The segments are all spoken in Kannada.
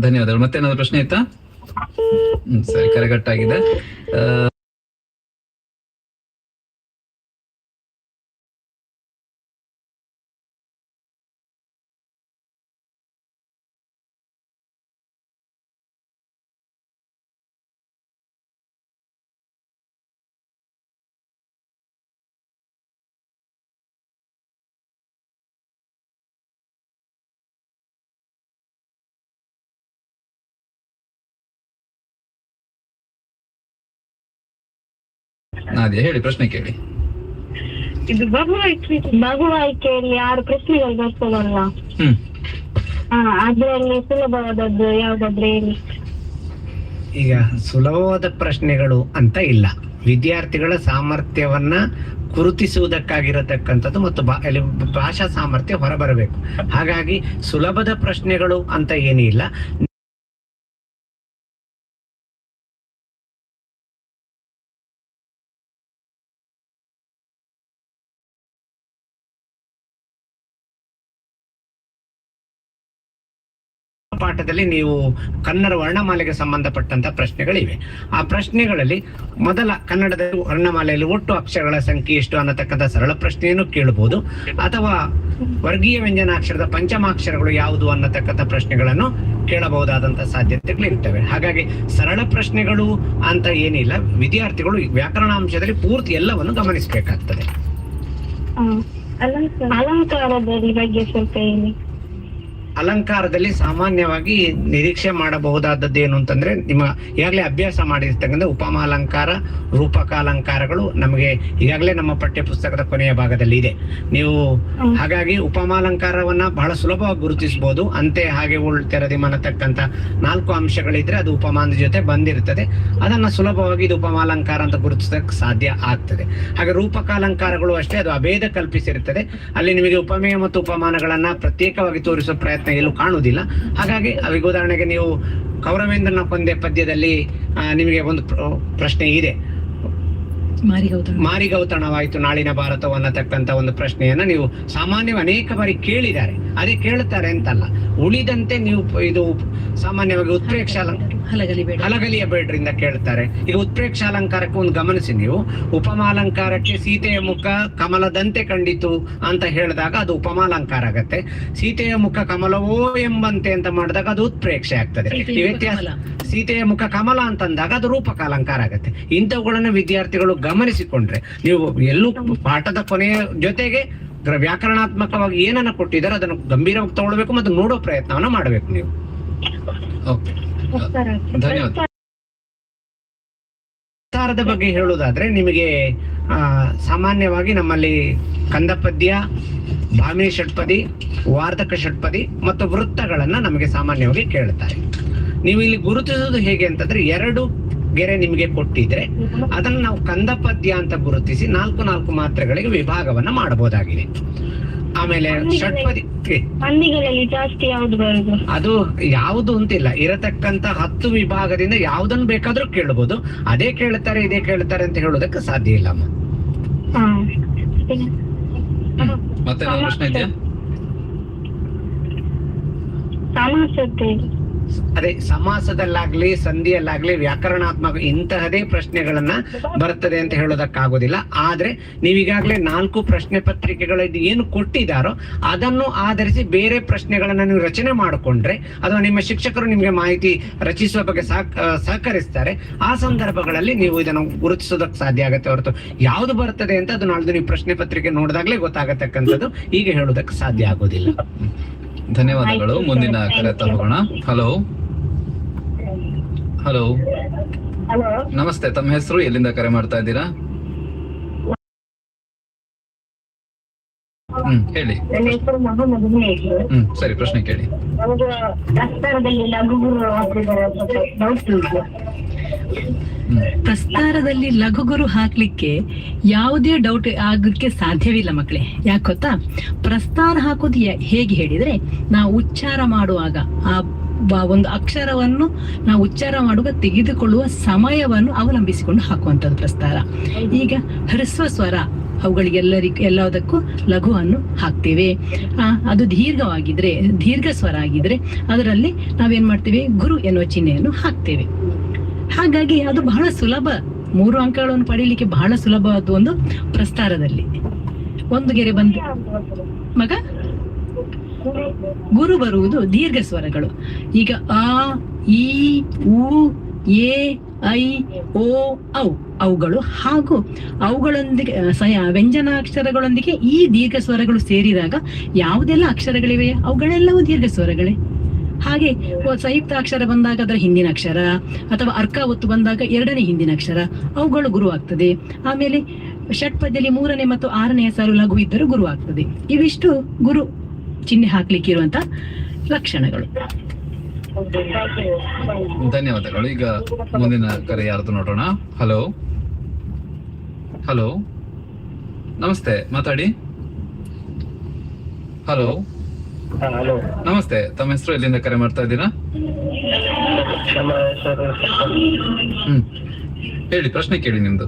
ಧನ್ಯವಾದಗಳು. ಮತ್ತೇನಾದ್ರು ಪ್ರಶ್ನೆ ಇತ್ತಾ? ಹ್ಮ್ ಸರಿ ಕರೆಗಟ್ಟಾಗಿದೆ. ನಾದ್ಯಾ? ಹೇಳಿ ಪ್ರಶ್ನೆ ಕೇಳಿ. ಇದು ಭಗವಾಯ್ಕೆ ಭಗವಾಯ್ಕೆಯಲ್ಲಿ ಆರು ಪ್ರಶ್ನೆಗಳು ಬರ್ತದಲ್ಲ ಹ್ಮ್. ಹಾ ಅದ್ರಲ್ಲಿ ಸುಲಭವಾದದ್ದು ಯಾವ್ದಾದ್ರೆ ಹೇಳಿ. ಈಗ ಸುಲಭವಾದ ಪ್ರಶ್ನೆಗಳು ಅಂತ ಇಲ್ಲ. ವಿದ್ಯಾರ್ಥಿಗಳ ಸಾಮರ್ಥ್ಯವನ್ನ ಗುರುತಿಸುವುದಕ್ಕಾಗಿರತಕ್ಕಂಥದ್ದು ಮತ್ತು ಬಾ ಅಲ್ಲಿ ಭಾಷಾ ಸಾಮರ್ಥ್ಯ ಹೊರಬರಬೇಕು. ಹಾಗಾಗಿ ಸುಲಭದ ಪ್ರಶ್ನೆಗಳು ಅಂತ ಏನೂ ಇಲ್ಲ ಪಾಠದಲ್ಲಿ ನೀವು ಕನ್ನಡ ವರ್ಣಮಾಲೆಗೆ ಸಂಬಂಧಪಟ್ಟಂತ ಪ್ರಶ್ನೆಗಳಿವೆ. ಆ ಪ್ರಶ್ನೆಗಳಲ್ಲಿ ಮೊದಲ ಕನ್ನಡದ ವರ್ಣಮಾಲೆಯಲ್ಲಿ ಒಟ್ಟು ಅಕ್ಷರಗಳ ಸಂಖ್ಯೆ ಎಷ್ಟು ಅನ್ನತಕ್ಕಂಥ ಸರಳ ಪ್ರಶ್ನೆಯನ್ನು ಕೇಳಬಹುದು ಅಥವಾ ವರ್ಗೀಯ ವ್ಯಂಜನಾಕ್ಷರದ ಪಂಚಮಾಕ್ಷರಗಳು ಯಾವುದು ಅನ್ನತಕ್ಕಂಥ ಪ್ರಶ್ನೆಗಳನ್ನು ಕೇಳಬಹುದಾದಂತಹ ಸಾಧ್ಯತೆಗಳು ಇರ್ತವೆ. ಹಾಗಾಗಿ ಸರಳ ಪ್ರಶ್ನೆಗಳು ಅಂತ ಏನಿಲ್ಲ. ವಿದ್ಯಾರ್ಥಿಗಳು ವ್ಯಾಕರಣಾಂಶದಲ್ಲಿ ಪೂರ್ತಿ ಎಲ್ಲವನ್ನು ಗಮನಿಸಬೇಕಾಗ್ತದೆ. ಅಲಂಕಾರದ ಬಗ್ಗೆ ಸ್ವಲ್ಪ ಅಲಂಕಾರದಲ್ಲಿ ಸಾಮಾನ್ಯವಾಗಿ ನಿರೀಕ್ಷೆ ಮಾಡಬಹುದಾದದ್ದು ಏನು ಅಂತಂದ್ರೆ ನಿಮ್ಮ ಈಗಾಗಲೇ ಅಭ್ಯಾಸ ಮಾಡಿರ್ತಕ್ಕಂಥ ರೂಪಕ ಅಲಂಕಾರಗಳು ನಮಗೆ ಈಗಾಗಲೇ ನಮ್ಮ ಪಠ್ಯ ಪುಸ್ತಕದ ಕೊನೆಯ ಭಾಗದಲ್ಲಿ ಇದೆ. ನೀವು ಹಾಗಾಗಿ ಉಪಮಾಲಂಕಾರವನ್ನ ಬಹಳ ಸುಲಭವಾಗಿ ಗುರುತಿಸಬಹುದು. ಅಂತೆ ಹಾಗೆ ಉಳ್ತೆರದಿ ಮನತಕ್ಕಂತ ನಾಲ್ಕು ಅಂಶಗಳಿದ್ರೆ ಅದು ಉಪಮಾನದ ಜೊತೆ ಬಂದಿರ್ತದೆ ಅದನ್ನ ಸುಲಭವಾಗಿ ಇದು ಉಪಮಾಲಂಕಾರ ಅಂತ ಗುರುತಿಸಕ್ಕೆ ಸಾಧ್ಯ ಆಗ್ತದೆ. ಹಾಗೆ ರೂಪಕ ಅಲಂಕಾರಗಳು ಅಷ್ಟೇ ಅದು ಅಭೇದ ಕಲ್ಪಿಸಿರುತ್ತದೆ. ಅಲ್ಲಿ ನಿಮಗೆ ಉಪಮೇಯ ಮತ್ತು ಉಪಮಾನಗಳನ್ನ ಪ್ರತ್ಯೇಕವಾಗಿ ತೋರಿಸುವ ಪ್ರಯತ್ನ ಎಲ್ಲೂ ಕಾಣುವುದಿಲ್ಲ. ಹಾಗಾಗಿ ಅವಿಗೆ ಉದಾಹರಣೆಗೆ ನೀವು ಕೌರವೇಂದ್ರನ ಕೊಂದೆ ಪದ್ಯದಲ್ಲಿ ನಿಮಗೆ ಒಂದು ಪ್ರಶ್ನೆ ಇದೆ. ಮಾರಿಗೌತಣವಾಯಿತು. ನಾಳಿನ ಭಾರತವನ್ನ ತಕ್ಕಂತ ಒಂದು ಪ್ರಶ್ನೆಯನ್ನ ನೀವು ಸಾಮಾನ್ಯ ಅನೇಕ ಬಾರಿ ಕೇಳಿದ್ದಾರೆ. ಅದೇ ಕೇಳುತ್ತಾರೆ ಅಂತಲ್ಲ. ಉಳಿದಂತೆ ನೀವು ಇದು ಸಾಮಾನ್ಯವಾಗಿ ಉತ್ಪ್ರೇಕ್ಷ ಹಲಗಲಿಯ ಬೇಡ್ರಿಂದ ಕೇಳ್ತಾರೆ. ಈಗ ಉತ್ಪ್ರೇಕ್ಷ ಅಲಂಕಾರಕ್ಕೆ ಒಂದು ಗಮನಿಸಿ ನೀವು. ಉಪಮಾಲಂಕಾರಕ್ಕೆ ಸೀತೆಯ ಮುಖ ಕಮಲದಂತೆ ಕಂಡಿತು ಅಂತ ಹೇಳಿದಾಗ ಅದು ಉಪಮಾಲಂಕಾರ ಆಗತ್ತೆ. ಸೀತೆಯ ಮುಖ ಕಮಲವೋ ಎಂಬಂತೆ ಅಂತ ಮಾಡಿದಾಗ ಅದು ಉತ್ಪ್ರೇಕ್ಷೆ ಆಗ್ತದೆ. ಸೀತೆಯ ಮುಖ ವ್ಯತ್ಯಾಸ ಕಮಲ. ಸೀತೆಯ ಮುಖ ಕಮಲ ಅಂತಂದಾಗ ಅದು ರೂಪಕ ಅಲಂಕಾರ ಆಗತ್ತೆ. ಇಂಥವುಗಳನ್ನ ವಿದ್ಯಾರ್ಥಿಗಳು ಗಮನಿಸಿಕೊಂಡ್ರೆ ನೀವು ಎಲ್ಲೂ ಪಾಠದ ಕೊನೆಯ ಜೊತೆಗೆ ವ್ಯಾಕರಣಾತ್ಮಕವಾಗಿ ಏನನ್ನ ಕೊಟ್ಟಿದ್ದಾರೆ ಅದನ್ನು ಗಂಭೀರವಾಗಿ ತಗೊಳ್ಬೇಕು ಮತ್ತು ನೋಡೋ ಪ್ರಯತ್ನವನ್ನ ಮಾಡಬೇಕು ನೀವು. ಓಕೆ ಧನ್ಯವಾದ. ಬಗ್ಗೆ ಹೇಳುವುದಾದ್ರೆ ನಿಮಗೆ ಸಾಮಾನ್ಯವಾಗಿ ನಮ್ಮಲ್ಲಿ ಕಂದಪದ್ಯ ಭಾಮಿ ಷಟ್ಪದಿ, ವಾರ್ಧಕ ಷಟ್ಪದಿ ಮತ್ತು ವೃತ್ತಗಳನ್ನ ನಮಗೆ ಸಾಮಾನ್ಯವಾಗಿ ಕೇಳ್ತಾರೆ. ನೀವು ಇಲ್ಲಿ ಗುರುತಿಸುವುದು ಹೇಗೆ ಅಂತಂದ್ರೆ ಎರಡು ಗೆರೆ ನಿಮಗೆ ಕೊಟ್ಟಿದ್ರೆ ಅದನ್ನು ನಾವು ಕಂದಪದ್ಯ ಅಂತ ಗುರುತಿಸಿ ನಾಲ್ಕು ನಾಲ್ಕು ಮಾತ್ರೆಗಳಿಗೆ ವಿಭಾಗವನ್ನ ಮಾಡಬಹುದಾಗಿದೆ. ಆಮೇಲೆ ಷಟ್ಪದಿ ಜಾಸ್ತಿ ಯಾವ್ದು ಅದು ಯಾವುದು ಅಂತಿಲ್ಲ. ಇರತಕ್ಕಂತ ಹತ್ತು ವಿಭಾಗದಿಂದ ಯಾವ್ದನ್ನು ಬೇಕಾದ್ರೂ ಕೇಳಬಹುದು ಅದೇ ಕೇಳ್ತಾರೆ ಇದೇ ಕೇಳ್ತಾರೆ ಅಂತ ಹೇಳೋದಕ್ಕೆ ಸಾಧ್ಯ ಇಲ್ಲ ಅಮ್ಮ. ಮತ್ತೇನಾದ್ರು ಪ್ರಶ್ನೆ ಇದೆಯಾ? ಅದೇ ಸಮಾಸದಲ್ಲಾಗ್ಲಿ, ಸಂಧಿಯಲ್ಲಾಗ್ಲಿ, ವ್ಯಾಕರಣಾತ್ಮಕ ಇಂತಹದೇ ಪ್ರಶ್ನೆಗಳನ್ನ ಬರ್ತದೆ ಅಂತ ಹೇಳೋದಕ್ಕಾಗೋದಿಲ್ಲ. ಆದ್ರೆ ನೀವೀಗಾಗ್ಲೇ ನಾಲ್ಕು ಪ್ರಶ್ನೆ ಪತ್ರಿಕೆಗಳ ಏನು ಕೊಟ್ಟಿದ್ದಾರೋ ಅದನ್ನು ಆಧರಿಸಿ ಬೇರೆ ಪ್ರಶ್ನೆಗಳನ್ನ ನೀವು ರಚನೆ ಮಾಡಿಕೊಂಡ್ರೆ ಅಥವಾ ನಿಮ್ಮ ಶಿಕ್ಷಕರು ನಿಮ್ಗೆ ಮಾಹಿತಿ ರಚಿಸುವ ಬಗ್ಗೆ ಸಹಕರಿಸ್ತಾರೆ, ಆ ಸಂದರ್ಭಗಳಲ್ಲಿ ನೀವು ಇದನ್ನು ಗುರುತಿಸೋದಕ್ಕೆ ಸಾಧ್ಯ ಆಗತ್ತೆ ಹೊರತು ಯಾವ್ದು ಬರ್ತದೆ ಅಂತ ಅದು ನಾಳ್ದು ನೀವು ಪ್ರಶ್ನೆ ಪತ್ರಿಕೆ ನೋಡಿದಾಗ್ಲೇ ಗೊತ್ತಾಗತಕ್ಕಂಥದ್ದು. ಈಗ ಹೇಳೋದಕ್ಕೆ ಸಾಧ್ಯ ಆಗೋದಿಲ್ಲ. ಧನ್ಯವಾದಗಳು. ಮುಂದಿನ ಕರೆ ತಗೋಣ ಹಲೋ ಹಲೋ ನಮಸ್ತೆ. ತಮ್ಮ ಹೆಸರು ಎಲ್ಲಿಂದ ಕರೆ ಮಾಡ್ತಾ ಇದ್ದೀರಾ? ಹ್ಮ್ ಹೇಳಿ. ನನ್ನ ಹೆಸರು ಹ್ಮ್ ಸರಿ ಪ್ರಶ್ನೆ ಕೇಳಿ. ನಮಗೆ ಲಘು ಗುರು ಡೌಟ್ ಪ್ರಸ್ತಾರದಲ್ಲಿ ಲಘುಗುರು ಹಾಕ್ಲಿಕ್ಕೆ ಯಾವುದೇ ಡೌಟ್ ಆಗಕ್ಕೆ ಸಾಧ್ಯವಿಲ್ಲ ಮಕ್ಕಳೇ. ಯಾಕೆ ಗೊತ್ತಾ? ಪ್ರಸ್ತಾರ ಹಾಕೋದು ಹೇಗೆ ಹೇಳಿದ್ರೆ, ನಾವು ಉಚ್ಚಾರ ಮಾಡುವಾಗ ಆ ಒಂದು ಅಕ್ಷರವನ್ನು ನಾವು ಉಚ್ಚಾರ ಮಾಡುವಾಗ ತೆಗೆದುಕೊಳ್ಳುವ ಸಮಯವನ್ನು ಅವಲಂಬಿಸಿಕೊಂಡು ಹಾಕುವಂಥದ್ದು ಪ್ರಸ್ತಾರ. ಈಗ ಹ್ರಸ್ವ ಸ್ವರ, ಅವುಗಳಿಗೆಲ್ಲರಿಗೂ, ಎಲ್ಲದಕ್ಕೂ ಲಘುವನ್ನು ಹಾಕ್ತೇವೆ. ಅದು ದೀರ್ಘವಾಗಿದ್ರೆ, ದೀರ್ಘ ಸ್ವರ ಆಗಿದ್ರೆ, ಅದರಲ್ಲಿ ನಾವೇನ್ ಮಾಡ್ತೇವೆ? ಗುರು ಎನ್ನುವ ಚಿಹ್ನೆಯನ್ನು ಹಾಕ್ತೇವೆ. ಹಾಗಾಗಿ ಅದು ಬಹಳ ಸುಲಭ. ಮೂರು ಅಂಕಗಳನ್ನು ಪಡೀಲಿಕ್ಕೆ ಬಹಳ ಸುಲಭವಾದ ಒಂದು ಪ್ರಸ್ತಾರದಲ್ಲಿ. ಒಂದು ಗೆರೆ ಬಂದು ಮಗ? ಗುರು ಬರುವುದು ದೀರ್ಘ ಸ್ವರಗಳು. ಈಗ ಆ ಇ ಉ, ಎ, ಐ, ಓ, ಔ, ಅವುಗಳು ಹಾಗೂ ಅವುಗಳೊಂದಿಗೆ ಸಯ ವ್ಯಂಜನಾಕ್ಷರಗಳೊಂದಿಗೆ ಈ ದೀರ್ಘ ಸ್ವರಗಳು ಸೇರಿದಾಗ ಯಾವುದೆಲ್ಲ ಅಕ್ಷರಗಳಿವೆ ಅವುಗಳೆಲ್ಲವೂ ದೀರ್ಘ ಸ್ವರಗಳೇ. ಹಾಗೆ ಸಂಯುಕ್ತ ಅಕ್ಷರ ಬಂದಾಗ ಅದರ ಹಿಂದಿನ ಅಕ್ಷರ, ಅಥವಾ ಅರ್ಕ ಒತ್ತು ಬಂದಾಗ ಎರಡನೇ ಹಿಂದಿನ ಅಕ್ಷರ, ಅವುಗಳು ಗುರು ಆಗ್ತದೆ ಆಮೇಲೆ ಷಟ್ಪದ್ಯದಲ್ಲಿ ಮೂರನೇ ಮತ್ತು ಆರನೆಯ ಸಾಲು ಲಘು ಇದ್ದರೂ ಗುರು ಆಗ್ತದೆ ಇವಿಷ್ಟು ಗುರು ಚಿಹ್ನೆ ಹಾಕ್ಲಿಕ್ಕೆ ಇರುವಂತ ಲಕ್ಷಣಗಳು. ಧನ್ಯವಾದಗಳು. ಈಗ ಮುಂದಿನ ಕರೆ ಯಾರ್ದು ನೋಡೋಣ? ಹಲೋ ಹಲೋ ನಮಸ್ತೆ, ಮಾತಾಡಿ. Hello hello. ನಮಸ್ತೆ ತಮ್ಮ ಹೆಸರು ಎಲ್ಲಿಂದ ಕರೆ ಮಾಡ್ತಾ ಇದ್ದೀರಾ? ನಮ್ಮ ಹೆಸರು ಹ್ಮ್. ಹೇಳಿ ಪ್ರಶ್ನೆ ಕೇಳಿ ನಿಮ್ದು.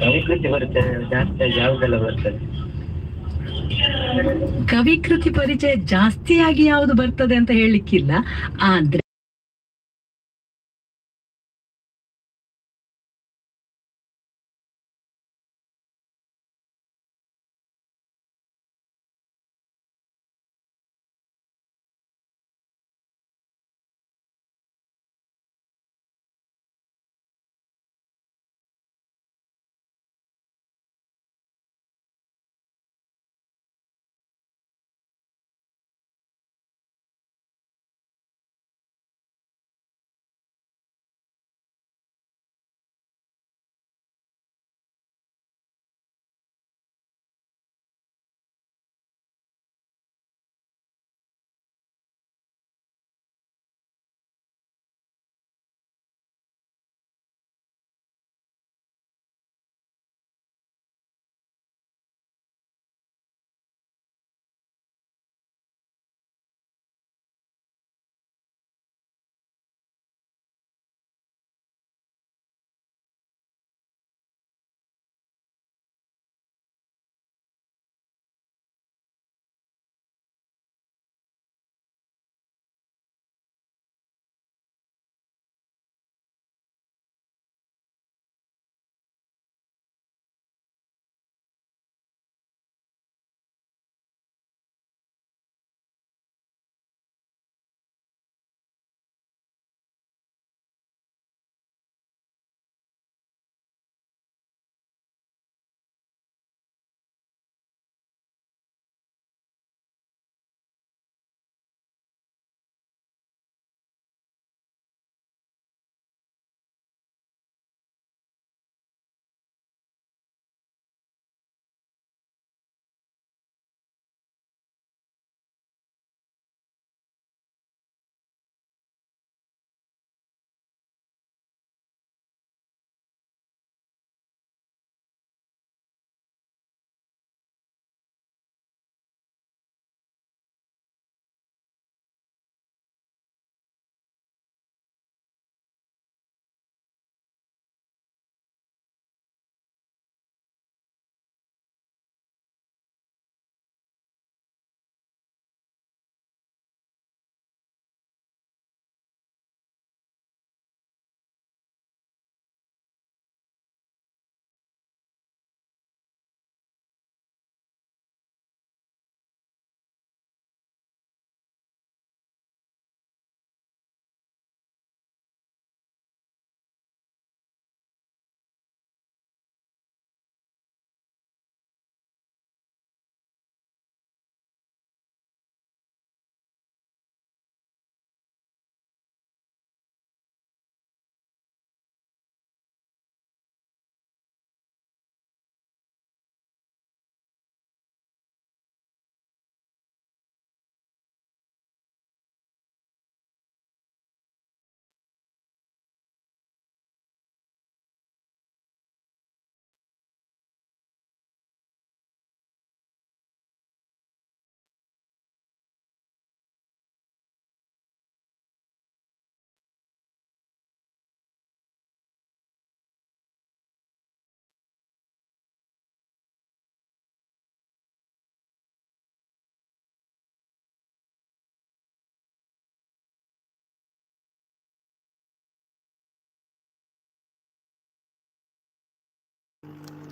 ಕವಿಕೃತಿ ಬರುತ್ತೆ ಜಾಸ್ತಿ ಯಾವುದೆಲ್ಲ ಬರ್ತದೆ? ಕವಿಕೃತಿ ಪರಿಚಯ ಜಾಸ್ತಿಯಾಗಿ ಯಾವುದು ಬರ್ತದೆ ಅಂತ ಹೇಳಲಿಕ್ಕಿಲ್ಲ ಆದ್ರೆ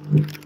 ಸರ್